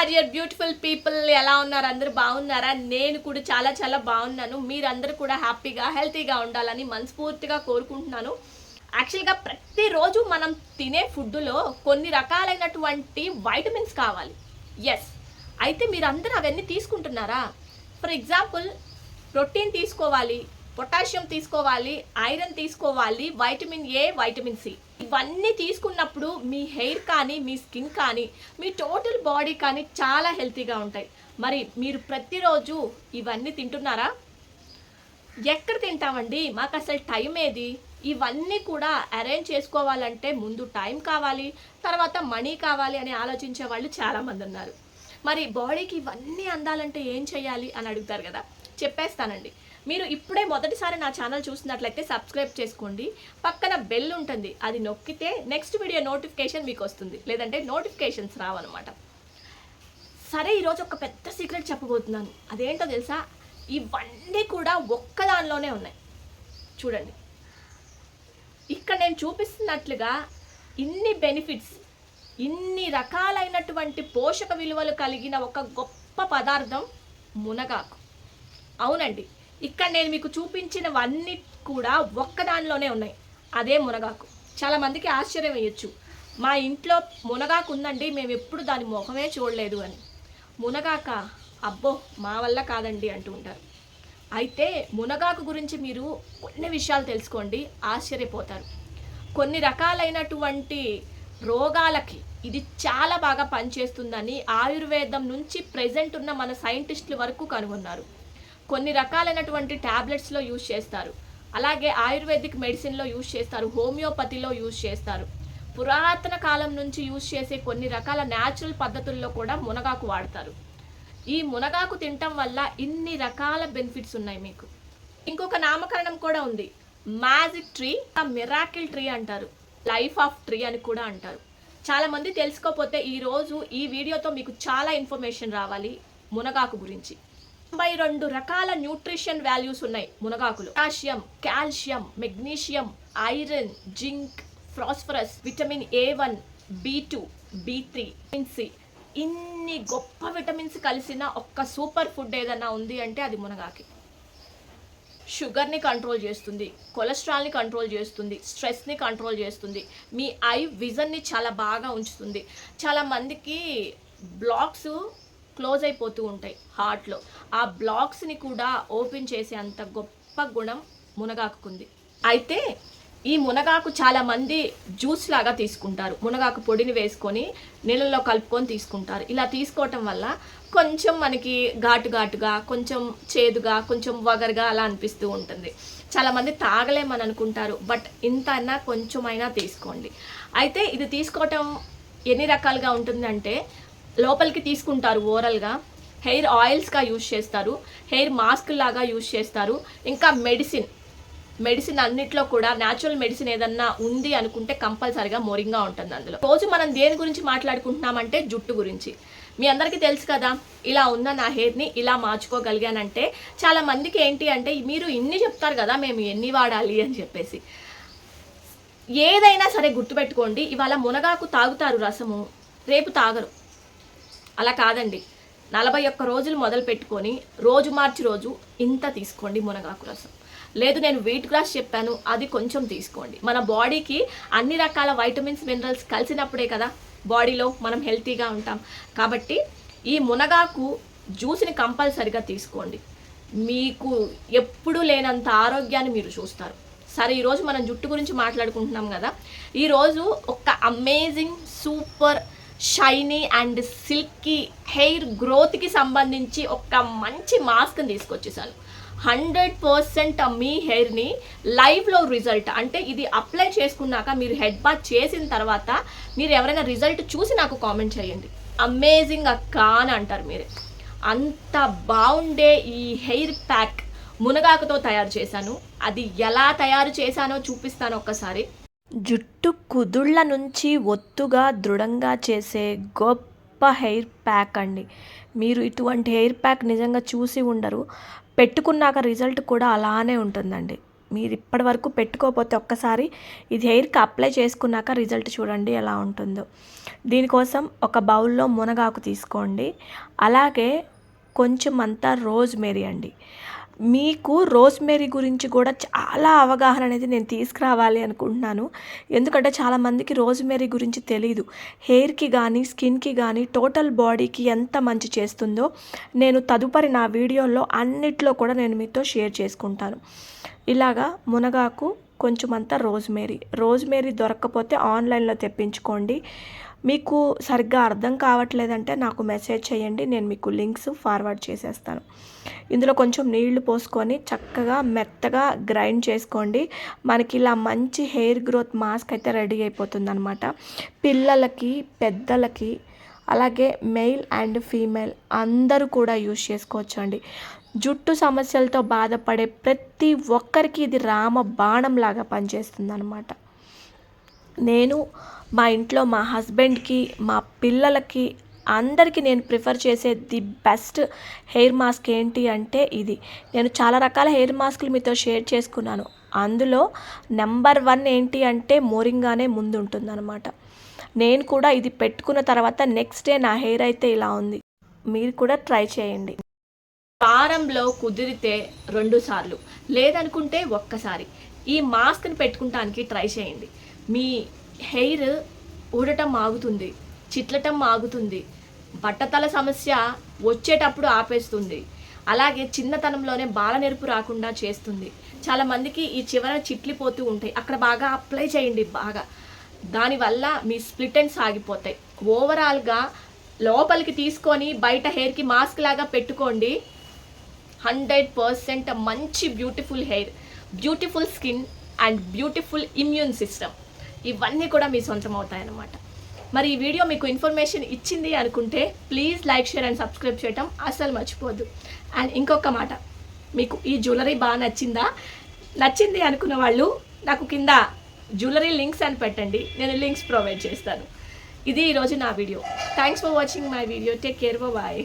My dear beautiful people ఎలా ఉన్నారు? అందరూ బాగున్నారా? నేను కూడా చాలా చాలా బాగున్నాను. మీరందరూ కూడా హ్యాపీగా హెల్తీగా ఉండాలని మనస్ఫూర్తిగా కోరుకుంటున్నాను. యాక్చువల్గా ప్రతిరోజు మనం తినే ఫుడ్లో కొన్ని రకాలైనటువంటి వైటమిన్స్ కావాలి. ఎస్ అయితే మీరందరూ అవన్నీ తీసుకుంటున్నారా? ఫర్ ఎగ్జాంపుల్ ప్రోటీన్ తీసుకోవాలి. పొటాషియం తీసుకోవాలి ఐరన్ తీసుకోవాలి వైటమిన్ ఏ వైటమిన్ సి. ఇవన్నీ తీసుకున్నప్పుడు మీ హెయిర్ కానీ మీ స్కిన్ కానీ మీ టోటల్ బాడీ కానీ చాలా హెల్తీగా ఉంటాయి. మరి మీరు ప్రతిరోజు ఇవన్నీ తింటున్నారా? ఎక్కడ తింటామండి? మాకు అసలు టైం ఏది? ఇవన్నీ కూడా అరేంజ్ చేసుకోవాలంటే ముందు టైం కావాలి తర్వాత మనీ కావాలి అని ఆలోచించే వాళ్ళు చాలామంది ఉన్నారు. మరి బాడీకి ఇవన్నీ అందాలంటే ఏం చేయాలి అని అడుగుతారు కదా. చెప్పేస్తానండి. మీరు ఇప్పుడే మొదటిసారి నా ఛానల్ చూసినట్లయితే సబ్స్క్రైబ్ చేసుకోండి. పక్కన బెల్ ఉంటుంది. అది నొక్కితే నెక్స్ట్ వీడియో నోటిఫికేషన్ మీకు వస్తుంది. లేదంటే నోటిఫికేషన్స్ రావన్నమాట. సరే ఈరోజు ఒక పెద్ద సీక్రెట్ చెప్పబోతున్నాను. అదేంటో తెలుసా? ఇవన్నీ కూడా ఒక్క దానిలోనే ఉన్నాయి. చూడండి. ఇక్కడ నేను చూపిస్తున్నట్లుగా ఇన్ని బెనిఫిట్స్ ఇన్ని రకాలైనటువంటి పోషక విలువలు కలిగిన ఒక గొప్ప పదార్థం మునగాకు. అవునండి. ఇక్కడ నేను మీకు చూపించినవన్నీ కూడా ఒక్కదానిలోనే ఉన్నాయి. అదే మునగాకు. చాలా మందికి ఆశ్చర్యం వేయచ్చు. మా ఇంట్లో మునగాకు ఉందండి మేము ఎప్పుడు దాని ముఖమే చూడలేదు అని. మునగాక అబ్బో మా వల్ల కాదండి అంటూ ఉంటారు. అయితే మునగాకు గురించి మీరు కొన్ని విషయాలు తెలుసుకోండి ఆశ్చర్యపోతారు. కొన్ని రకాలైనటువంటి రోగాలకి ఇది చాలా బాగా పనిచేస్తుందని ఆయుర్వేదం నుంచి ప్రెజెంట్ ఉన్న మన సైంటిస్టుల వరకు కనుగొన్నారు. కొన్ని రకాలైనటువంటి ట్యాబ్లెట్స్లో యూజ్ చేస్తారు. అలాగే ఆయుర్వేదిక్ మెడిసిన్లో యూజ్ చేస్తారు. హోమియోపతిలో యూజ్ చేస్తారు. పురాతన కాలం నుంచి యూజ్ చేసే కొన్ని రకాల న్యాచురల్ పద్ధతుల్లో కూడా మునగాకు వాడతారు. ఈ మునగాకు తినటం వల్ల ఇన్ని రకాల బెనిఫిట్స్ ఉన్నాయి మీకు. ఇంకొక నామకరణం కూడా ఉంది. మ్యాజిక్ ట్రీ ఆ మిరాకిల్ ట్రీ అంటారు. లైఫ్ ఆఫ్ ట్రీ అని కూడా అంటారు. చాలామంది తెలుసుకోకపోతే ఈ రోజు ఈ వీడియోతో మీకు చాలా ఇన్ఫర్మేషన్ రావాలి మునగాకు గురించి. తొంభై రెండు రకాల న్యూట్రిషన్ వాల్యూస్ ఉన్నాయి మునగాకులు. Potassium calcium magnesium iron zinc phosphorus vitamin A one B two B three vitamin C. ఇన్ని గొప్ప విటమిన్స్ కలిసిన ఒక్క సూపర్ ఫుడ్ ఏదన్నా ఉంది అంటే అది మునగాకి. షుగర్ని కంట్రోల్ చేస్తుంది కొలెస్ట్రాల్ని కంట్రోల్ చేస్తుంది స్ట్రెస్ని కంట్రోల్ చేస్తుంది. మీ ఐ విజన్ని చాలా బాగా ఉంచుతుంది. చాలా మందికి బ్లాక్స్ క్లోజ్ అయిపోతూ ఉంటాయి హార్ట్లో. ఆ బ్లాక్స్ని కూడా ఓపెన్ చేసే అంత గొప్ప గుణం మునగాకుకుంది. అయితే ఈ మునగాకు చాలా మంది జ్యూస్ లాగా తీసుకుంటారు. మునగాకు పొడిని వేసుకొని నీళ్ళల్లో కలుపుకొని తీసుకుంటారు. ఇలా తీసుకోవటం వల్ల కొంచెం మనకి ఘాటు ఘాటుగా కొంచెం చేదుగా కొంచెం వగరుగా అలా అనిపిస్తూ ఉంటుంది. చాలామంది తాగలేమని అనుకుంటారు. బట్ ఇంత అన్నా కొంచెమైనా తీసుకోండి. అయితే ఇది తీసుకోవటం ఎన్ని రకాలుగా ఉంటుందంటే లోపలికి తీసుకుంటారు ఓరల్గా. హెయిర్ ఆయిల్స్గా యూజ్ చేస్తారు. హెయిర్ మాస్క్ లాగా యూజ్ చేస్తారు. ఇంకా మెడిసిన్. మెడిసిన్ అన్నిట్లో కూడా న్యాచురల్ మెడిసిన్ ఏదన్నా ఉంది అనుకుంటే కంపల్సరిగా మోరింగా ఉంటుంది అందులో. రోజు మనం దేని గురించి మాట్లాడుకుంటున్నామంటే జుట్టు గురించి. మీ అందరికీ తెలుసు కదా ఇలా ఉన్న నా హెయిర్ని ఇలా మార్చుకోగలిగానంటే చాలా మందికి ఏంటి అంటే మీరు ఇన్ని చెప్తారు కదా మేము ఎన్ని వాడాలి అని చెప్పేసి. ఏదైనా సరే గుర్తుపెట్టుకోండి ఇవాళ మునగాకు తాగుతారు రసము రేపు తాగరు. అలా కాదండి. నలభై ఒక్క రోజులు మొదలు పెట్టుకొని రోజు మార్చి రోజు ఇంత తీసుకోండి మునగాకు రసం. లేదు నేను వెయిట్ గ్రాస్ చెప్పాను అది కొంచెం తీసుకోండి. మన బాడీకి అన్ని రకాల వైటమిన్స్ మినరల్స్ కలిసినప్పుడే కదా బాడీలో మనం హెల్తీగా ఉంటాం. కాబట్టి ఈ మునగాకు జ్యూస్ని కంపల్సరిగా తీసుకోండి. మీకు ఎప్పుడూ లేనంత ఆరోగ్యాన్ని మీరు చూస్తారు. సరే ఈరోజు మనం జుట్టు గురించి మాట్లాడుకుంటున్నాం కదా. ఈరోజు ఒక amazing super shiny and silky hair గ్రోత్కి సంబంధించి ఒక మంచి మాస్క్ని తీసుకొచ్చేసాను. హండ్రెడ్ పర్సెంట్ మీ హెయిర్ని లైవ్లో రిజల్ట్ అంటే ఇది అప్లై చేసుకున్నాక మీరు హెడ్ బాత్ చేసిన తర్వాత మీరు ఎవరైనా రిజల్ట్ చూసి నాకు కామెంట్ చేయండి. అమేజింగ్ అక్క అని అంటారు మీరే. అంత బాగుండే ఈ హెయిర్ ప్యాక్ మునగాకుతో తయారు చేశాను. అది ఎలా తయారు చేశానో చూపిస్తాను ఒక్కసారి. జుట్టు కుదుళ్ళ నుంచి ఒత్తుగా దృఢంగా చేసే గొప్ప హెయిర్ ప్యాక్ అండి. మీరు ఇటువంటి హెయిర్ ప్యాక్ నిజంగా చూసి ఉండరు. పెట్టుకున్నాక రిజల్ట్ కూడా అలానే ఉంటుందండి. మీరు ఇప్పటి వరకు పెట్టుకోకపోతే ఒక్కసారి ఇది హెయిర్కి అప్లై చేసుకున్నాక రిజల్ట్ చూడండి ఎలా ఉంటుందో. దీనికోసం ఒక బౌల్లో మునగాకు తీసుకోండి. అలాగే కొంచెం అంతా రోజ్మేరీ అండి. మీకు రోజ్మేరీ గురించి కూడా చాలా అవగాహన అనేది నేను తీసుకురావాలి అనుకుంటున్నాను. ఎందుకంటే చాలామందికి రోజ్మేరీ గురించి తెలీదు. హెయిర్కి కానీ స్కిన్కి కానీ టోటల్ బాడీకి ఎంత మంచి చేస్తుందో నేను తదుపరి నా వీడియోలో అన్నిట్లో కూడా నేను మీతో షేర్ చేసుకుంటాను. ఇలాగా మునగాకు కొంచెం అంతా రోజ్మేరీ రోజ్మేరీ దొరకకపోతే ఆన్లైన్లో తెప్పించుకోండి. మీకు సరిగ్గా అర్థం కావట్లేదంటే నాకు మెసేజ్ చేయండి నేను మీకు లింక్స్ ఫార్వర్డ్ చేసేస్తాను. ఇందులో కొంచెం నీళ్ళు పోసుకొని చక్కగా మెత్తగా గ్రైండ్ చేసుకోండి. మనకి ఇలా మంచి హెయిర్ గ్రోత్ మాస్క్ అయితే రెడీ అయిపోతుంది అనమాట పిల్లలకి పెద్దలకి అలాగే మెయిల్ అండ్ ఫీమేల్ అందరూ కూడా యూజ్ చేసుకోవచ్చు అండి జుట్టు సమస్యలతో బాధపడే ప్రతి ఒక్కరికి ఇది రామ బాణం లాగా పనిచేస్తుంది అనమాట నేను మా ఇంట్లో మా హస్బెండ్కి మా పిల్లలకి అందరికీ నేను ప్రిఫర్ చేసే ది బెస్ట్ హెయిర్ మాస్క్ ఏంటి అంటే ఇది. నేను చాలా రకాల హెయిర్ మాస్క్లు మీతో షేర్ చేసుకున్నాను. అందులో నెంబర్ వన్ ఏంటి అంటే మోరింగానే ముందు ఉంటుందన్నమాట నేను కూడా ఇది పెట్టుకున్న తర్వాత నెక్స్ట్ డే నా హెయిర్ అయితే ఇలా ఉంది. మీరు కూడా ట్రై చేయండి. వారంలో కుదిరితే రెండు సార్లు లేదనుకుంటే ఒక్కసారి. ఈ మాస్క్ని పెట్టుకుంటానికి ట్రై చేయండి. మీ హెయిర్ ఊడటం ఆగుతుంది చిట్లటం ఆగుతుంది బట్టతల సమస్య వచ్చేటప్పుడు ఆపేస్తుంది. అలాగే చిన్నతనంలోనే బాలనెరుపు రాకుండా చేస్తుంది. చాలామందికి ఈ చివర చిట్లిపోతూ ఉంటాయి. అక్కడ బాగా అప్లై చేయండి బాగా. దానివల్ల మీ స్ప్లిట్ ఎండ్స్ ఆగిపోతాయి. ఓవరాల్గా లోపలికి తీసుకొని బయట హెయిర్కి మాస్క్ లాగా పెట్టుకోండి. హండ్రెడ్ పర్సెంట్ మంచి beautiful hair beautiful skin and beautiful immune system. ఇవన్నీ కూడా మీ సొంతం అవుతాయన్నమాట మరి ఈ వీడియో మీకు ఇన్ఫర్మేషన్ ఇచ్చింది అనుకుంటే please like share and subscribe చేయటం అస్సలు మర్చిపోద్దు అండ్ ఇంకొక మాట మీకు ఈ జ్యువెలరీ బాగా నచ్చిందా? నచ్చింది అనుకున్న వాళ్ళు నాకు కింద జ్యువెలరీ లింక్స్ అని పెట్టండి నేను లింక్స్ ప్రొవైడ్ చేస్తాను. ఇది ఈరోజు నా video. Thanks for watching my video take care bye